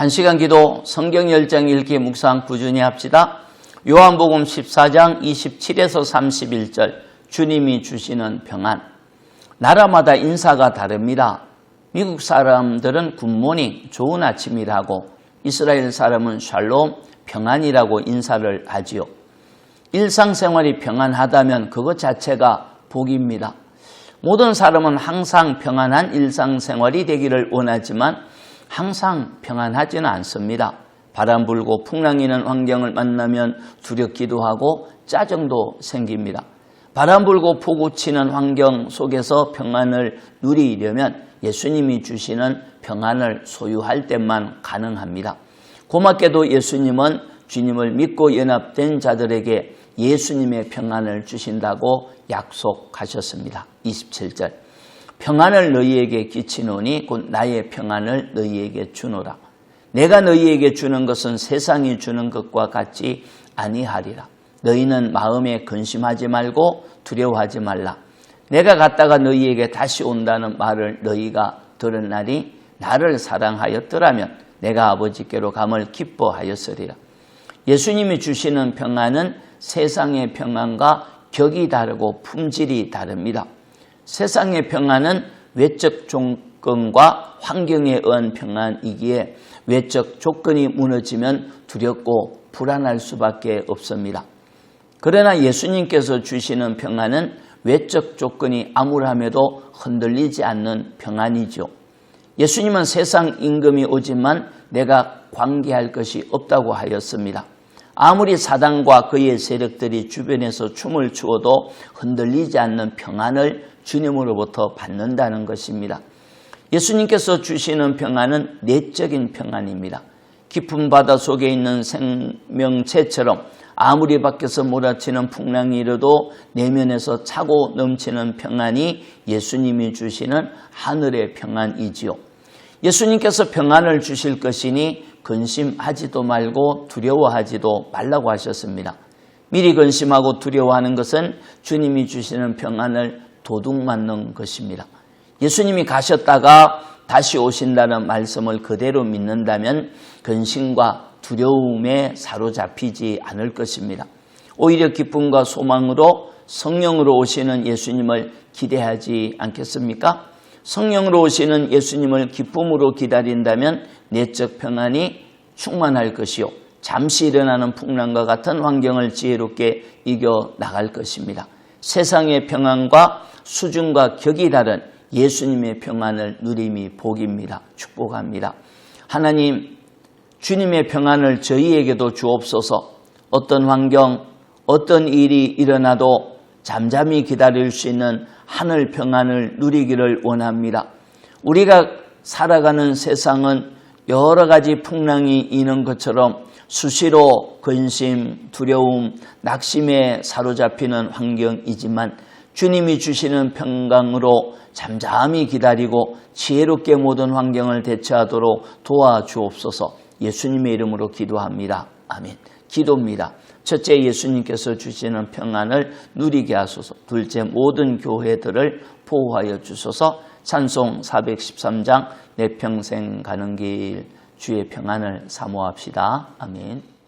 한시간 기도 성경 열정 읽기 묵상 꾸준히 합시다. 요한복음 14장 27에서 31절 주님이 주시는 평안 나라마다 인사가 다릅니다. 미국 사람들은 굿모닝 좋은 아침이라고 이스라엘 사람은 샬롬 평안이라고 인사를 하지요. 일상생활이 평안하다면 그것 자체가 복입니다. 모든 사람은 항상 평안한 일상생활이 되기를 원하지만 항상 평안하지는 않습니다. 바람 불고 풍랑이는 환경을 만나면 두렵기도 하고 짜증도 생깁니다. 바람 불고 폭우 치는 환경 속에서 평안을 누리려면 예수님이 주시는 평안을 소유할 때만 가능합니다. 고맙게도 예수님은 주님을 믿고 연합된 자들에게 예수님의 평안을 주신다고 약속하셨습니다. 27절. 평안을 너희에게 끼치노니 곧 나의 평안을 너희에게 주노라. 내가 너희에게 주는 것은 세상이 주는 것과 같지 아니하리라. 너희는 마음에 근심하지 말고 두려워하지 말라. 내가 갔다가 너희에게 다시 온다는 말을 너희가 들은 날이 나를 사랑하였더라면 내가 아버지께로 감을 기뻐하였으리라. 예수님이 주시는 평안은 세상의 평안과 격이 다르고 품질이 다릅니다. 세상의 평안은 외적 조건과 환경에 의한 평안이기에 외적 조건이 무너지면 두렵고 불안할 수밖에 없습니다. 그러나 예수님께서 주시는 평안은 외적 조건이 암울함에도 흔들리지 않는 평안이죠. 예수님은 세상 임금이 오지만 내가 관계할 것이 없다고 하였습니다. 아무리 사단과 그의 세력들이 주변에서 춤을 추어도 흔들리지 않는 평안을 주님으로부터 받는다는 것입니다. 예수님께서 주시는 평안은 내적인 평안입니다. 깊은 바다 속에 있는 생명체처럼 아무리 밖에서 몰아치는 풍랑이 일어도 내면에서 차고 넘치는 평안이 예수님이 주시는 하늘의 평안이지요. 예수님께서 평안을 주실 것이니 근심하지도 말고 두려워하지도 말라고 하셨습니다. 미리 근심하고 두려워하는 것은 주님이 주시는 평안을 도둑맞는 것입니다. 예수님이 가셨다가 다시 오신다는 말씀을 그대로 믿는다면 근심과 두려움에 사로잡히지 않을 것입니다. 오히려 기쁨과 소망으로 성령으로 오시는 예수님을 기대하지 않겠습니까? 성령으로 오시는 예수님을 기쁨으로 기다린다면 내적 평안이 충만할 것이요. 잠시 일어나는 풍랑과 같은 환경을 지혜롭게 이겨 나갈 것입니다. 세상의 평안과 수준과 격이 다른 예수님의 평안을 누림이 복입니다. 축복합니다. 하나님, 주님의 평안을 저희에게도 주옵소서 어떤 환경, 어떤 일이 일어나도 잠잠히 기다릴 수 있는 하늘 평안을 누리기를 원합니다. 우리가 살아가는 세상은 여러 가지 풍랑이 있는 것처럼 수시로 근심, 두려움, 낙심에 사로잡히는 환경이지만 주님이 주시는 평강으로 잠잠히 기다리고 지혜롭게 모든 환경을 대처하도록 도와주옵소서 예수님의 이름으로 기도합니다. 아멘. 기도입니다. 첫째 예수님께서 주시는 평안을 누리게 하소서. 둘째 모든 교회들을 보호하여 주소서. 찬송 413장 내 평생 가는 길 주의 평안을 사모합시다. 아멘.